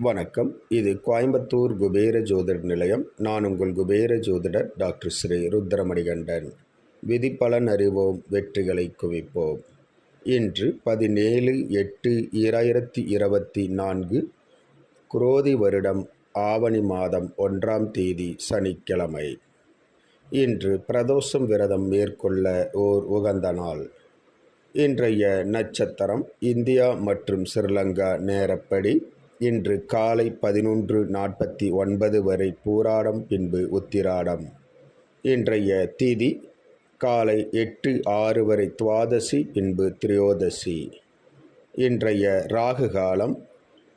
வணக்கம். இது கோயம்புத்தூர் குபேர ஜோதிட நிலையம். நான் உங்கள் குபேர ஜோதிடர் டாக்டர் ஸ்ரீ ருத்ரமணிகண்டன். விதிப்பலன் அறிவோம் வெற்றிகளை குவிப்போம். இன்று பதினேழு எட்டு இராயிரத்தி இருபத்தி நான்கு குரோதி வருடம் ஆவணி மாதம் ஒன்றாம் தேதி சனிக்கிழமை. இன்று பிரதோஷம் விரதம் மேற்கொள்ள ஓர் உகந்த நாள். இன்றைய நட்சத்திரம் இந்தியா மற்றும் ஸ்ரீலங்கா நேரப்படி இன்று காலை பதினொன்று நாற்பத்தி ஒன்பது வரை பூராடம் பின்பு உத்திராடம். இன்றைய தீதி காலை எட்டு ஆறு வரை துவாதசி பின்பு திரியோதசி. இன்றைய ராகு காலம்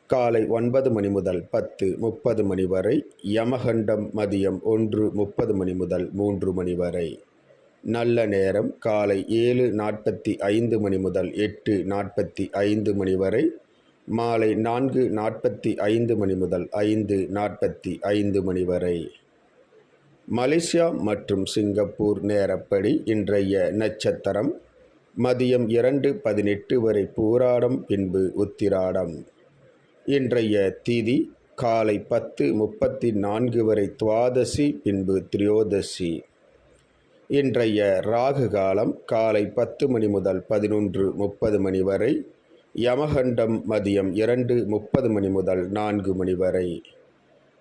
காலை ஒன்பது மணி முதல் பத்து முப்பது மணி வரை யமகண்டம் மதியம் ஒன்று முப்பது மணி முதல் மூன்று மணி வரை. நல்ல நேரம் காலை ஏழு நாற்பத்தி ஐந்து மணி முதல் எட்டு நாற்பத்தி ஐந்து மணி வரை மாலை நான்கு நாற்பத்தி ஐந்து மணி முதல் ஐந்து நாற்பத்தி ஐந்து மணி வரை. மலேசியா மற்றும் சிங்கப்பூர் நேரப்படி இன்றைய நட்சத்திரம் மதியம் இரண்டு பதினெட்டு வரை பூராடம் பின்பு உத்திராடம். இன்றைய திதி காலை பத்து முப்பத்தி நான்கு வரை துவாதசி பின்பு திரியோதசி. இன்றைய ராகு காலம் காலை பத்து மணி முதல் பதினொன்று முப்பது மணி வரை யமகண்டம் மதியம் இரண்டு முப்பது மணி முதல் நான்கு மணி வரை.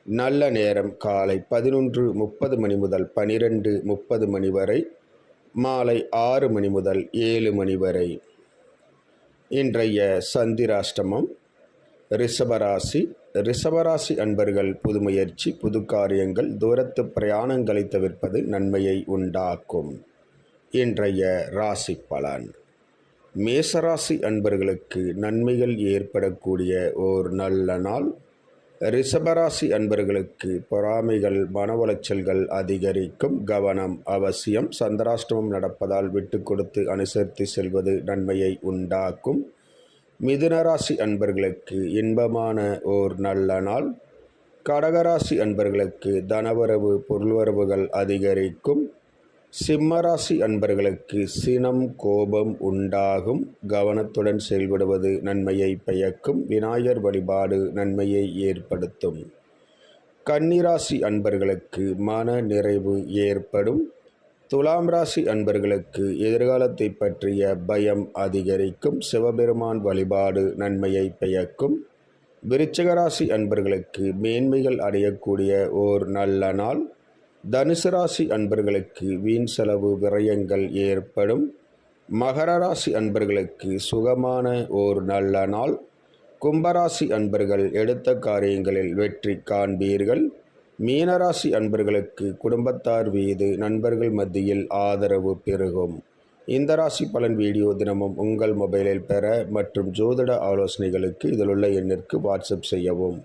நல்ல நேரம் காலை பதினொன்று முப்பது மணி முதல் பனிரெண்டு முப்பது மணி வரை. மாலை ஆறு மணி முதல் ஏழு மணி வரை. இன்றைய சந்திராஷ்டமம் ரிஷபராசி. ரிஷபராசி அன்பர்கள் புது முயற்சி புது காரியங்கள் தூரத்து பிரயாணங்களை தவிர்ப்பது நன்மையை உண்டாக்கும். இன்றைய ராசி பலன். மேசராசி அன்பர்களுக்கு நன்மைகள் ஏற்படக்கூடிய ஓர் நல்ல நாள். ரிஷபராசி அன்பர்களுக்கு பொறாமைகள் மன உளைச்சல்கள் அதிகரிக்கும் கவனம் அவசியம். சந்திராஷ்டமம் நடப்பதால் விட்டு கொடுத்து அனுசரித்து செல்வது நன்மையை உண்டாக்கும். மிதுனராசி அன்பர்களுக்கு இன்பமான ஓர் நல்ல நாள். கடகராசி அன்பர்களுக்கு தனவரவு பொருள்வரவுகள் அதிகரிக்கும். சிம்மராசி அன்பர்களுக்கு சினம் கோபம் உண்டாகும். கவனத்துடன் செயல்படுவது நன்மையை பயக்கும். விநாயகர் வழிபாடு நன்மையை ஏற்படுத்தும். கன்னிராசி அன்பர்களுக்கு மன நிறைவு ஏற்படும். துலாம் ராசி அன்பர்களுக்கு எதிர்காலத்தை பற்றிய பயம் அதிகரிக்கும். சிவபெருமான் வழிபாடு நன்மையை பயக்கும். விருச்சகராசி அன்பர்களுக்கு மேன்மைகள் அடையக்கூடிய ஓர் நல்ல நாள். தனுசு ராசி அன்பர்களுக்கு வீண் செலவு விரயங்கள் ஏற்படும். மகர ராசி அன்பர்களுக்கு சுகமான ஓர் நல்ல நாள். கும்பராசி அன்பர்கள் எடுத்த காரியங்களில் வெற்றி காண்பீர்கள். மீனராசி அன்பர்களுக்கு குடும்பத்தார் மீது நண்பர்கள் மத்தியில் ஆதரவு பெருகும். இந்த ராசி பலன் வீடியோ தினமும் உங்கள் மொபைலில் பெற மற்றும் ஜோதிட ஆலோசனைகளுக்கு இதிலுள்ள எண்ணிற்கு வாட்ஸ்அப் செய்யவும்.